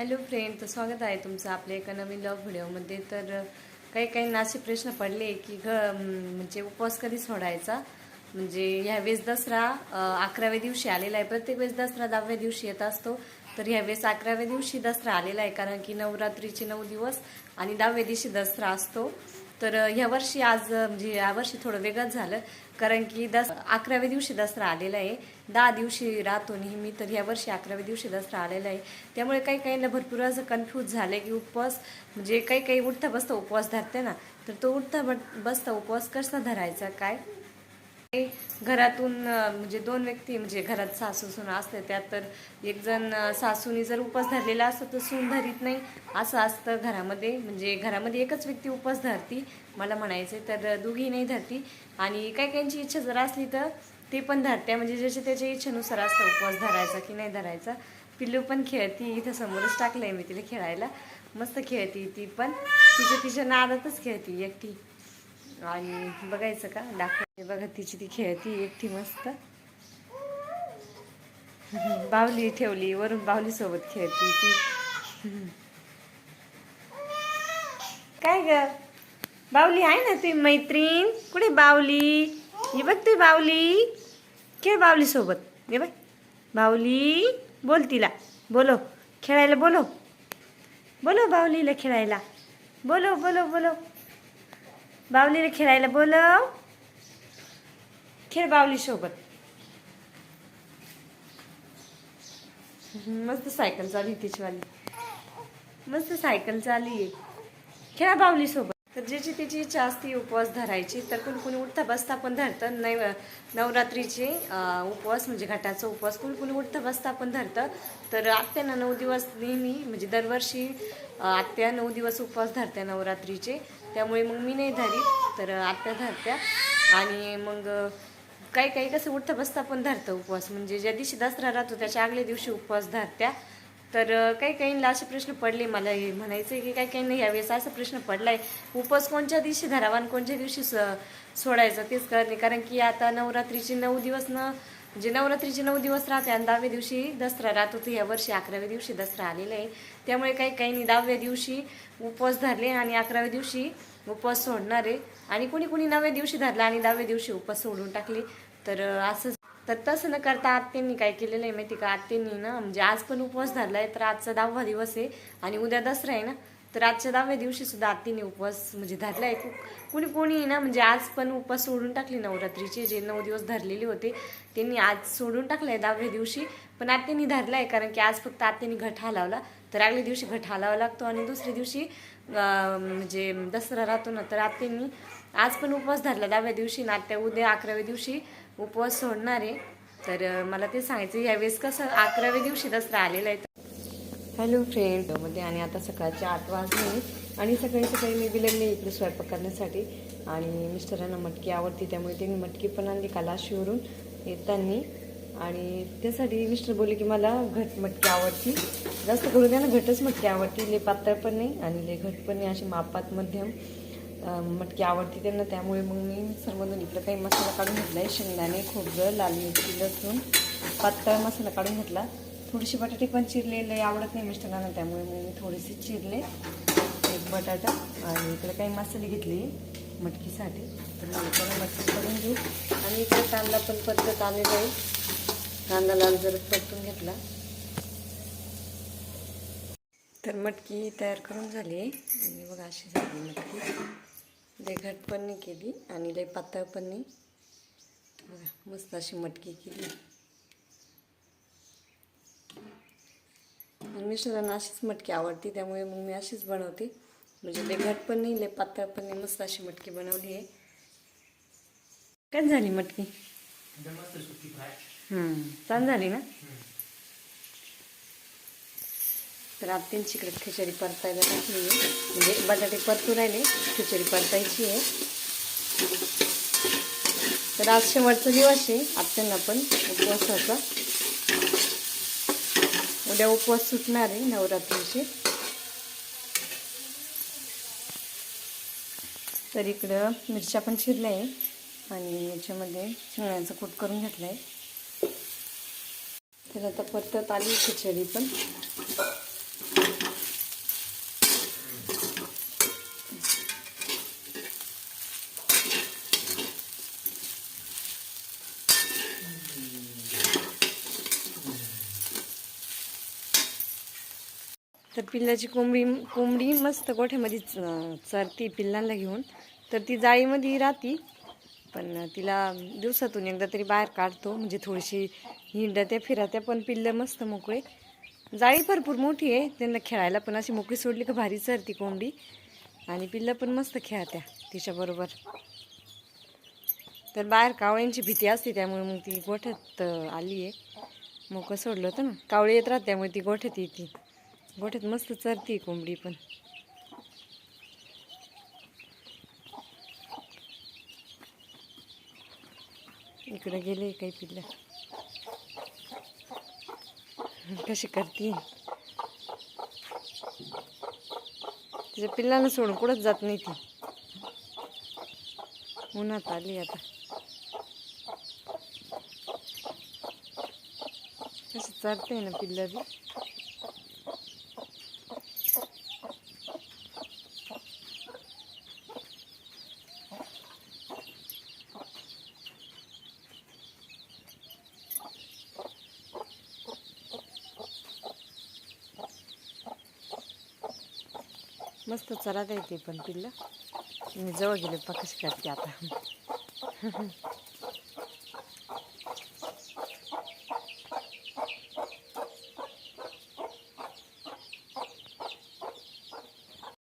Hello friend तर स्वागत आहे तुमचं आपल्या एका नवीन लॉग व्हिडिओमध्ये तर काही काही असे प्रश्न पडले की घ म्हणजे उपवास कधी सोडायचा? म्हणजे ह्यावेळेस दसरा अकराव्या दिवशी आलेला आहे. प्रत्येक वेळेस दसरा दहाव्या दिवशी येत असतो. तर ह्यावेळेस अकराव्या दिवशी दसरा आलेला आहे कारण की नवरात्रीचे नऊ दिवस आणि दहाव्या दिवशी दसरा असतो. तर ह्यावर्षी ह्या वर्षी आज म्हणजे यावर्षी थोडं वेगळंच झालं. कारण की दस अकराव्या दिवशी दसरा आलेला आहे. दहा दिवशी राहतो नेहमी तर ह्या वर्षी अकराव्या दिवशी दसरा आलेला आहे. त्यामुळे काही काहींना भरपूर असं कन्फ्यूज झालं की उपवास म्हणजे काही काही उठता बसता उपवास धरते ना तर तो उठता बसता उपवास कसा धरायचा? काय? घरातून म्हणजे दोन व्यक्ती म्हणजे घरात सासू सून असते त्यात तर एक जण सासूनी जर उपवास धरलेला असतो तर सून धरीत नाही. असं असतं घरामध्ये. म्हणजे घरामध्ये एकच व्यक्ती उपवास धरती मला म्हणायचे तर दोघी नाही धरती. आणि काही काहींची इच्छा जर असली तर ते पण धरते म्हणजे ज्याच्या त्याच्या इच्छेनुसार असतं उपवास धरायचा की नाही धरायचा. पिल्लू पण खेळती इथं समोरच टाकलंय मी तिला खेळायला. मस्त खेळती ती पण. तिच्या तिच्या नादातच खेळती एकटी. आणि बघायचं का? हे बघा तिची ती खेळती एकटी मस्त. बावली ठेवली वरून बावली सोबत खेळती ती. काय ग? बावली आहे ना ती मैत्रीण? कुठे बावली? हे बघ तुझी बावली. खेळ बावली सोबत. हे बघ. बावली बोल तिला. बोलो खेळायला बोलो. बोलो बावलीला खेळायला. बोलो बोलो बोलो. बावलीला खेळायला बोलव खेळ बावली सोबत मस्त सायकल चालली तिचीवाली मस्त सायकल चालली खेळा बावली सोबत तर ज्याची त्याची इच्छा असते उपवास धरायची तर कोणी कोणी उठता बसता पण धरतं. नव नवरात्रीचे उपवास म्हणजे घाटाचा उपवास कोणी कोणी उठता बसता पण धरतं. तर आत्यानं नऊ दिवस नेहमी म्हणजे दरवर्षी आत्त्या आत्या नऊ दिवस उपवास धरत्या नवरात्रीचे. त्यामुळे मग मी नाही धरीत तर आत्या धरत्या. आणि मग काही काही कसं उठता बसता पण धरतं उपवास. म्हणजे ज्या दिवशी दसरा राहतो त्याच्या आगल्या दिवशी उपवास धरत्या. तर काही काहींना असे प्रश्न पडले मला हे म्हणायचं आहे की काही काहींना यावेळेस असा प्रश्न पडलाय उपवास कोणत्या दिवशी धरावा आणि कोणत्या दिवशी स- सोडायचा? तेच करणे कारण की आता नवरात्रीचे नऊ दिवस न जे नवरात्रीचे नऊ दिवस राहते आणि दहाव्या दिवशी दसरा राहतो होती. या वर्षी अकराव्या दिवशी दसरा आलेला आहे. त्यामुळे काही काहींनी दहाव्या दिवशी उपवास धरले आणि अकराव्या दिवशी उपवास सोडणार आहे. आणि कोणी कोणी नवव्या दिवशी धरला आणि दहाव्या दिवशी उपवास सोडून टाकले. तर असंच असं तर तसं न करता आत्यांनी काय केलेलं आहे माहिती का? आत्यांनी ना म्हणजे आज पण उपवास धरलाय तर आजचा दहावा दिवस आहे. आणि उद्या दसरा आहे ना? तर आजच्या दहाव्या दिवशी सुद्धा आत्तीने उपवास म्हणजे धरलाय आहे. कुणी कोणी ना म्हणजे आज पण उपवास सोडून टाकले नवरात्रीचे जे नऊ दिवस धरलेले होते त्यांनी आज सोडून टाकलाय दहाव्या दिवशी. पण आत्यांनी धरलाय कारण की आज फक्त आत्यांनी घट हलावला. तर आगल्या दिवशी घट हलावा लागतो आणि दुसऱ्या दिवशी म्हणजे दसरा राहतो ना तर आत्यांनी आज पण उपवास धरला दहाव्या दिवशी. ना आत्या उद्या अकराव्या दिवशी उपवास सोडणार आहे. तर मला ते सांगायचं यावेळेस कसं अकराव्या दिवशी दसरा आलेला आहे. हॅलो फ्रेंडमध्ये आणि आता सकाळचे आठ वाजले आणि सकाळी सकाळी मी बिलगले इकडे स्वयंपाक करण्यासाठी. आणि मिस्टरांना मटकी आवडते त्यामुळे त्यांनी मटकी पण आणली कालाशीवरून येतानी. आणि त्यासाठी मिस्टर बोलले की मला घट मटकी आवडती. जास्त करून त्यांना घटच मटकी आवडती ले पातळ पण नाही आणि ले घट पण नाही अशी मापात मध्यम मटकी आवडती त्यांना. त्यामुळे मग मी सर्वजण इकडं काही मसाला काढून घेतला आहे शेंगदाणे खोबरं लाल मिरची लसूण पातळ मसाला काढून घेतला. थोडीशी बटाटे पण चिरलेले आवडत नाही मिस्टरांना त्यामुळे मी थोडेसे चिरले. एक बटाटा आणि इकडे काही मसाले घेतले मटकीसाठी. तर मला मटकी करून घेऊ. आणि इकडे कांदा पण पद्धत आलेला आहे. कांदा लाल जर परतून घेतला. तर मटकी तयार करून झाली. आहे आणि बघा अशी झाली मटकी. लय घट पण नाही केली आणि लय पातळ पण नाही. बघा मस्त अशी मटकी केली. मिस्टरांना अशीच मटकी आवडते त्यामुळे मग मी अशीच बनवते. म्हणजे लय घट पण नाही लय पातळ पण नाही मस्त अशी मटकी बनवली आहे. काय झाली मटकी? हम्म, छान झाली ना? तर आत्यांची इकडे खिचडी परतायला टाकली आहे. म्हणजे बटाटे परतू राहिले खिचडी परतायची आहे. तर आज शेवटचा दिवस आहे आत्यांना पण उपवासाचा उद्या उपवास सुटणार आहे नवरात्रीचे. तर इकडं मिरच्या पण शिरल्या आहे आणि याच्यामध्ये शेंगण्याचा कूट करून घेतला आहे तर आता परतत आली खिचडी पण. तर पिल्लाची कोंबडी कोंबडी मस्त गोठ्यामध्ये च- चरती पिल्लांना घेऊन. तर ती जाळीमध्ये राहती पण तिला दिवसातून एकदा तरी बाहेर काढतो. म्हणजे थोडीशी हिंडत्या फिरत्या पण पिल्लं मस्त मोकळे. जाळी भरपूर मोठी आहे. त्यांना खेळायला पण अशी मोकळी सोडली का भारी चरती कोंबडी. आणि पिल्लं पण मस्त खेळत्या तिच्याबरोबर. तर बाहेर कावळ्यांची भीती असते त्यामुळे मग ती गोठ्यात आली आहे मोकं सोडलं होतं ना. कावळी येत राहत त्यामुळे ती गोठ्यात येते. गोठ्यात मस्त चरती कोंबडी पण. इकडे गेले काही पिल्ला. कशी करते? तिच्या पिल्लांना सोडून कुठंच जात नाही ती. उन्हात आली आता. कशी चढते ना पिल्ला बी. मस्त चरात येते पण पिल्लं. मी जवळ गेले पा करते आता.